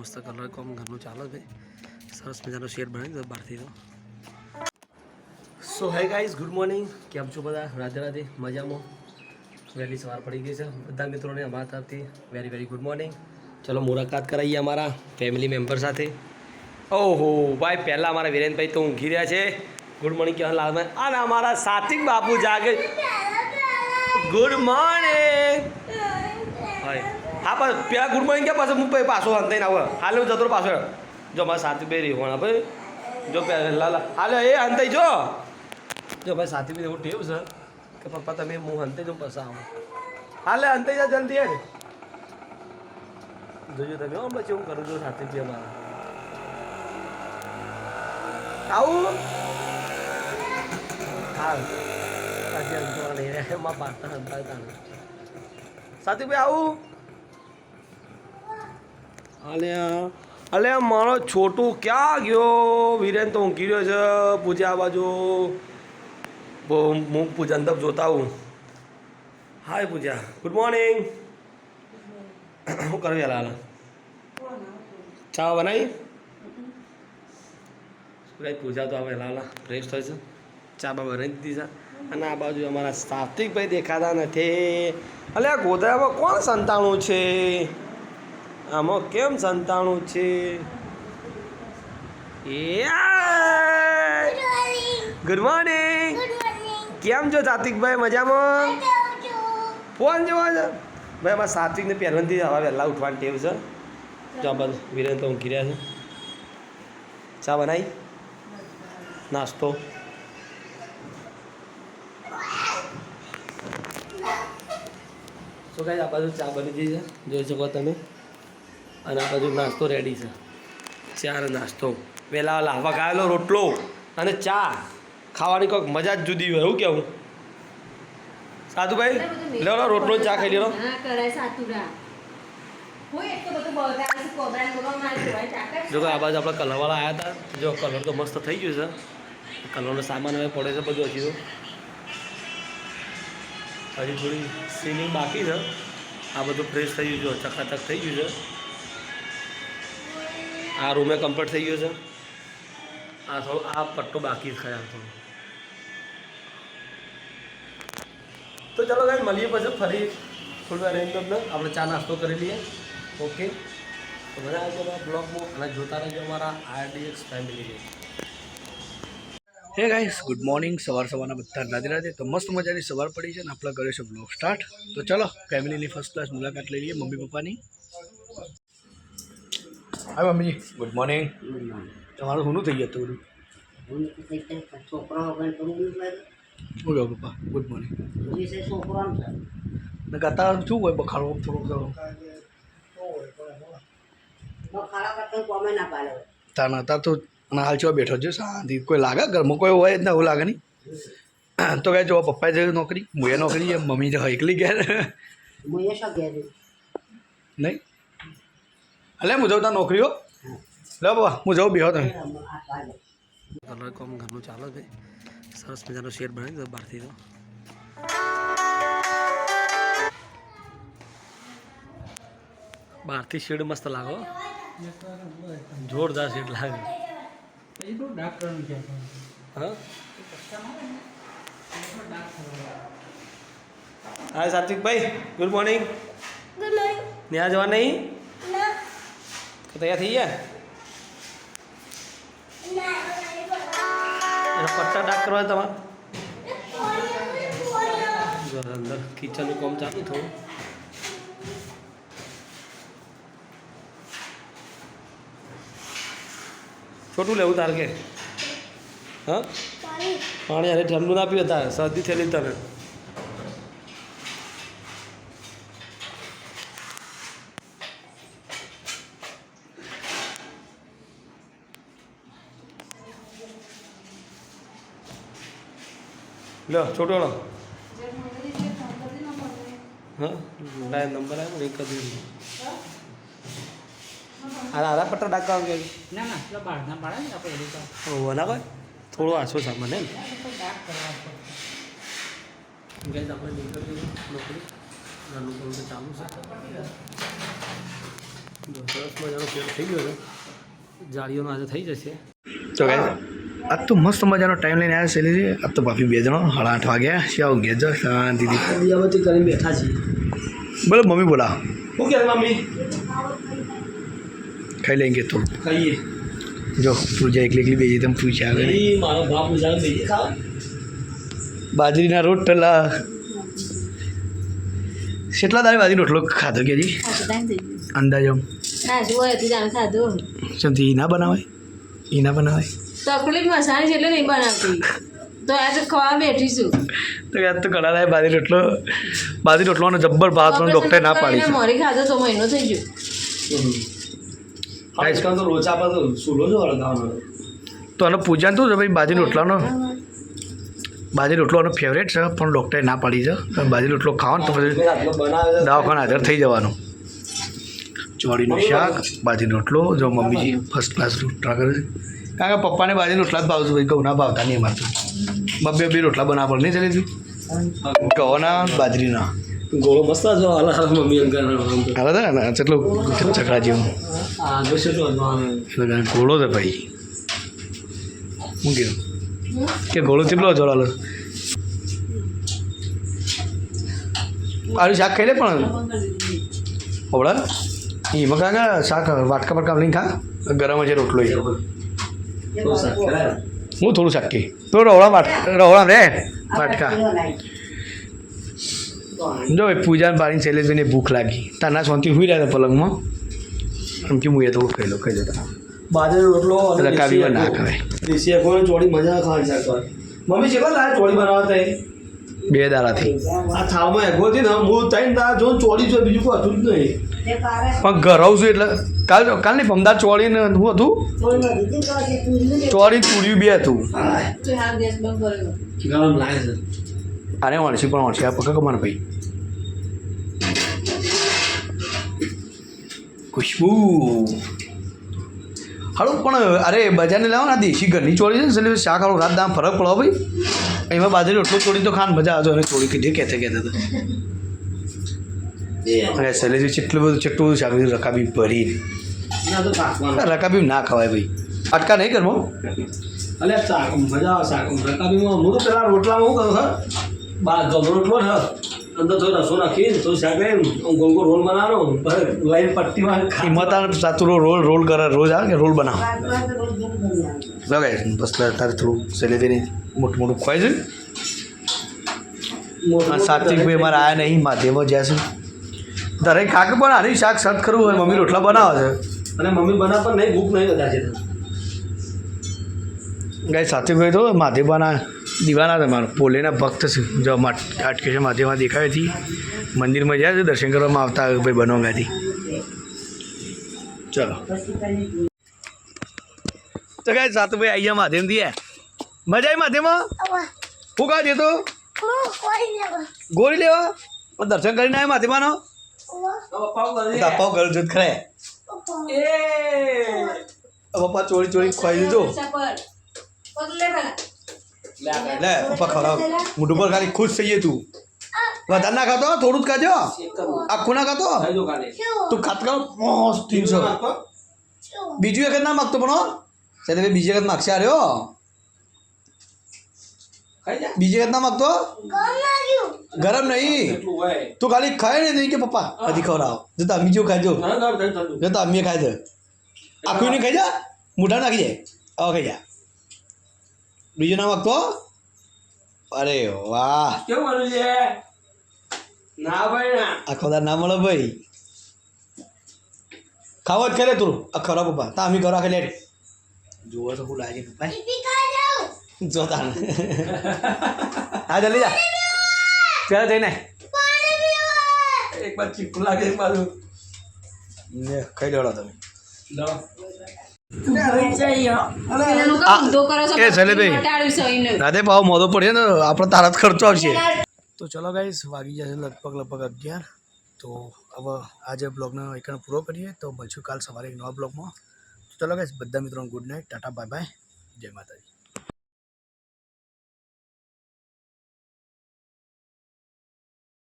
મસ્ત કલર કોમ ઘરનું ચાલે છે. સરસ મજાનો શેડ બનાવી દો બહારથી તો. સો હે ગાઈઝ ગુડ મોર્નિંગ કેમ છો બધા? રાધે રાધે મજામાં? વહેલી સવાર પડી ગઈ છે. બધા મિત્રોને અમારા તરફથી વેરી વેરી ગુડ મોર્નિંગ ચલો મુલાકાત કરાવીએ અમારા ફેમિલી મેમ્બર સાથે. ઓહો ભાઈ પહેલાં અમારા વિરેનભાઈ તો ઊંઘી રહ્યા છે. ગુડ મોર્નિંગ કહેવા લાલભાઈ અને અમારા સાત્વિક બાપુ જાગે ગુડ મોર્નિંગ હાય હા પણ પેલા ગુડ મોર્નિંગ ક્યાં પાછું હું પછી હંતાઈને આવો. હાલે, હું જતો રહું પાછો જો, મારે સાથી બે રહેવાના ભાઈ. જો પહેલા હાલે, એ હંતાઈ જો. જો, ભાઈ, સાથી બી એવું ટેવ છે. કે પપ્પા, તમે, હું અંતે દઉં પછી આવો. હાલે, અંતે જા, જલ્દી હેડ જોજો તમે, હો પછી હું કરું છું સાથે જે અમારા આવું. હાલ. આજે અંતવા નહીં રહે એમાં પાડતા હંતાતા સાથે ભાઈ આવું. અલ્યા અલ્યા મારો છોટું ક્યાં ગયો? વિરેન તો ઊંઘી રહ્યો છે, પૂજા આ બાજુ હું પૂજા તરફ જોતા હું હાય પૂજા ગુડ મોર્નિંગ શું કરવી હાલ? ચા બનાવી? સુરજ પૂજા તો આવે લાલા ફ્રેશ થાય છે. ચા બા બનાવી દીધી છે. અને આ બાજુ અમારા સાત્વિકભાઈ દેખાતા નથી. અલ્યા ગોધરામાં કોણ સંતાણું છે? આમાં કેમ સંતાણું છે? ગુડ મોર્નિંગ કેમ છો સાત્વિકભાઈ? મજામાં? ફોન જોવા છો? ભાઈ અમારા સાત્વિકને પહેલાંથી હવા વહેલા ઉઠવાની ટેવ છે. ચા બસ વિરેન તો ઊંઘી રહ્યા છે. ચા બનાવી? નાસ્તો. શું કાંઈ આ બાજુ ચા બની ગઈ છે. જોઈ શકો તમે. અને આ બધું નાસ્તો રેડી છે. ચા અને નાસ્તો પહેલાં લાવવા ખાયેલો રોટલો અને ચા. ખાવાની કોઈક મજા જ જુદી હોય એવું કેવું? સાધુભાઈ લો રોટલો ચા ખાઈ ચાકર જો આ બાજુ આપણે કલરવાળા આવ્યા હતા. જો કલર તો મસ્ત થઈ ગયું છે. કલરનો સામાન હવે પડે છે બધું હજી તો. હજી થોડી સીનિંગ બાકી છે. આ બધું ફ્રેશ થઈ ગયું છે ચકાચક થઈ ગયું છે. આ રૂમે કમ્પ્લીટ થઈ ગયો છે. આ થોડો આ પટ્ટો બાકી છે ખરા થોડો. તો ચાલો ગાઈ મળીએ પછી ફરી થોડું અરેન્જ કરીને આપણે ચા નાસ્તો કરી લઈએ. ઓકે તો બધા આવજો અમારા બ્લોગમાં અને જોતા રહેજો અમારા RDX family hey guys good morning સવાર સવારના બધા રાધે રાધે. તો મસ્ત મજાની સવાર પડી છે ને આપણે કર્યો છે બ્લોગ સ્ટાર્ટ તો ચલો ફેમિલીની ફર્સ્ટ ક્લાસ મુલાકાત લઈ લઈએ મમ્મી પપ્પાની. હાય મમ્મીજી ગુડ મોર્નિંગ તમારું શું થઈ ગયું હતું? છોકરો તો હું શું કહો પપ્પા? ગુડ મોર્નિંગ છોકરો ને કહેતા શું હોય બખાડો? થોડુંક થોડું ખાડા કરતા કોમે ના તાર તો અને હાલ છો બેઠો છે. શાંતિ. કોઈ લાગે? ઘરમાં કોઈ હોય જ ના એવું લાગે નહીં? તો કહે જો પપ્પાએ જઈ નોકરી મુએ એ નોકરી છે મમ્મી તો એકલી ગયા હું નહીં? અલે હું જાઉં તાર નોકરીઓ? લો બાબા હું જાઉં બેહો તમે કલર કોમ ઘરનું ચાલો છે. સરસ મજાનો શેડ બનાવી દીધો બહારથી તો. બહારથી શેડ મસ્ત લાગો જોરદાર શેડ લાગે. હા? હા સાત્વિકભાઈ ગુડ મોર્નિંગ. ત્યાં જવા નહીં? તો તૈયાર થઈ ગયા એનો પટ્ટા ડાક કરવા તમારે જો અંદર કિચનનું કામ ચાલુ થોડું છોટું લેવું તારે કે હા પાણી અરે ઠંડુ ના પીવે તારે શરદી થયેલી તને લો છોટો લો હા લાય નંબર આવ્યો ને એક જ આરા આરા પટ્ટા ડાકા કે ના ના પેલા બહારના પાડે ને આપણે એની પાસે વના ભાઈ થોડો આછો સામાન એમ ડાક કરવા પડે ગઈ આપણે નીકળી નોકરી નાનું થોડું ચાલુ છે જો સરસ મજાનો પેટ થઈ ગયો છે જાળીઓનો આજે થઈ જશે તો ગાય આજ તો મસ્ત મજાનો ટાઈમ લઈને આવ્યા છે એટલે આજ તો ભાભી બે જણો સાડા આઠ વાગ્યા. છે આવું ઘેર જાઓ? શાંતિથી દિયાબત્તી કરીને બેઠા છીએ. બોલો મમ્મી બોલા. શું કહે મમ્મી? ખાઈ લેંગે તો ખાઈએ. જો પૂજા એકલી એકલી બેસી તમે પૂછ્યા આવે. મારો બાપ ઉજાડ બેસી ખાવા બાજરીના રોટલા. કેટલા દાડે બાજરી રોટલો ખાધો કે જી અંદાજો ના શું હોય ખાધું. ના બનાવાય? એ ના બનાવાય? તકલીફ મસાણી છે એટલે નહીં બનાવતી. તો આજે ખવા બેઠી છું તો યાદ તો ઘણા લાય બાજરી રોટલો બાજરી રોટલોનો જબ્બર ભાત પણ ડોક્ટરે ના પાડી છે. મોરી ખાધો તો મહિનો થઈ ગયો. આજકાલ તો રોચા પર તો સુલો જ વળગાવવાનો તો આનો પૂજન તો ભાઈ બાજી રોટલાનો? બાજરી રોટલો આનો ફેવરેટ છે? પણ ડૉક્ટરે ના પાડી છે. બાજરી રોટલો ખાઓ ને તો પછી દવાખાના હાજર થઈ જવાનું. ચોળીનું શાક બાજરીનો રોટલો જો મમ્મીજી ફર્સ્ટ ક્લાસ રોટલા કરે છે. કારણ કે પપ્પાને બાજરીનો રોટલા જ ભાવતું ભાઈ ઘઉંના ભાવતા નહીં અમારે તો. બબ્બે બી રોટલા બનાવવા પડે નહીં ચાલે ઘઉંના બાજરીના. ગોળો બસતા જો હાલ હાલ મમ્મી અંકલ ને કેટલું ચકડા જેવું ઘોડો છે ભાઈ. હું કીધું કે ઘોડો કેટલો જોડાલો આનું શાક ખાઈ લે પણ. ઓવડા એમાં કાંકા શાક વાટકા કામ લઈને ખા? ગરમ છે રોટલો એ. હું થોડું શાકી તો રવડા વાટ રવડા રે. માટકા. જો ભાઈ પૂજા બારીને શૈલેષભાઈને ભૂખ લાગી. તાના શાંતિ સુઈ રહ્યા હતા પલંગમાં. એમ કે હું એ તો ખાઈ લો ખાઈ જતા. બાજરીનો રોટલો રકાવી ના. ખવાય. દેશી અગોની ચોળી મજા ખાવાની શાક મમ્મી છે તારે ચોળી બનાવતા એ? બે દાડાથી. આ થાળમાં એગો હતી ને હું ત્રણ તારા જો ચોળી જો બીજું કોઈ હતું જ નહીં. પણ ઘર છું એટલે કાલ કાલ નહીં પમદાર ચોળીને શું હતું? ચોળી પૂર્યું બે હતું. અરે વણસી પણ વણસી આ પગ કમાર ભાઈ. ખુશ્બુ. હાલો પણ અરે બજારને લાવો ને આ દેશી ઘરની ચોળી છે ને એટલે શાક હાલો રાત દામ ફરક પડો ભાઈ. એમાં બાજરી રોટલો ચોળી તો ખાન મજા આવજો અને ચોળી કીધી કહેતે કહેતા હતા અને શૈલેષભાઈ જેટલું બધું જેટલું બધું શાક રકાબી ભરી ના રકાબી ના ખવાય ભાઈ. અટકા નહીં કરવો? અલે શાક મજા આવે શાક. રકાબીમાં હું તો પેલા રોટલામાં શું કરું સર? બાર રોટલો છે અંદર થોડો રસો નાખી તો શાક ગોલ ગોલ રોલ બનાવવાનો લાઈન પટ્ટીમાં હિંમત સાતું રોલ રોલ કરે રોજ આવે કે રોલ બનાવો? લગાય બસ તારે થોડું સેલેરીને મોટું મોટું ખવાય છે. સાત્વિક ભાઈ મારા આયા નહીં માધ્યમો જ્યાં છે દરેક ખાક પણ આની શાક સત કરવું હોય મમ્મી રોટલા બનાવે છે. અને મમ્મી બના પણ નહીં ભૂખ નહીં કદાચ. ગાય સાત્વિકભાઈ તો માધેબાના દીવાના તમારા પોલેના ભક્ત છે. જો અટકે છે માધેમાં દેખાય હતી મંદિરમાં જાય છે દર્શન કરવામાં આવતા ભાઈ બનોગાથી ચલો. તો ગાય સાતુભાઈ આવી ગયા માધ્યમથી મજા આવી. માધેમાં હું કાં દેતો ગોળી લેવા? પણ દર્શન કરીને આવ્યા માધ્યમાનો પપ્પા કરે. તાપાવ ઘર જોત એ પપ્પા ચોરી ચોરી ખવાઈ દીધો લે પપ્પા ખવડાવ મોઢું પર ખાલી ખુશ થઈ જાય તું વધારે ના ખાતો થોડું જ ખાજો આખું ના ખાતો તું ખાત કરો મસ્ત બીજું એક જ ના માગતો પણ એટલે બીજી વખત માગશે આર્યો. બીજી વખત ના માગતો? ગરમ નહીં. તું ખાલી ખાય ને નહીં કે પપ્પા? હજી ખવડાવો. જતા બીજું ખાજો જતા ના, ના, ઠંડુ. જો તો અમી ખાય છે. આખું નહીં ખાઈ જા. મોઢા નાખી જાય હવે ખાઈ જા. બીજું ના માગતો? અરે વાહ. કેવું છે? ના ભાઈ ના. મળે ભાઈ. ખાવો જ ખેલે તું. આ ખરા પપ્પા. તા અમી ખરા ખેલે જુઓ તો હું લાગે પપ્પા જો તાણ હા જલ્દી જા. ચાલ જઈને. એક બાર ચીકુ લાગે એક બાજુ લે, ખાઈ લેવડો તમે. રાતે ભાવ મોદો પડે ને આપણે તારા જ ખર્ચો આવશે. તો ચલો ગાઈસ વાગી જશે લગભગ લગભગ અગિયાર. તો હવે આજે બ્લોગનો એકણ પૂરો કરીએ. તો મળશું કાલ સવારે એક નવા બ્લોગમાં. ચલો ગાઈસ બધા મિત્રોને good night tata bye bye જય માતાજી.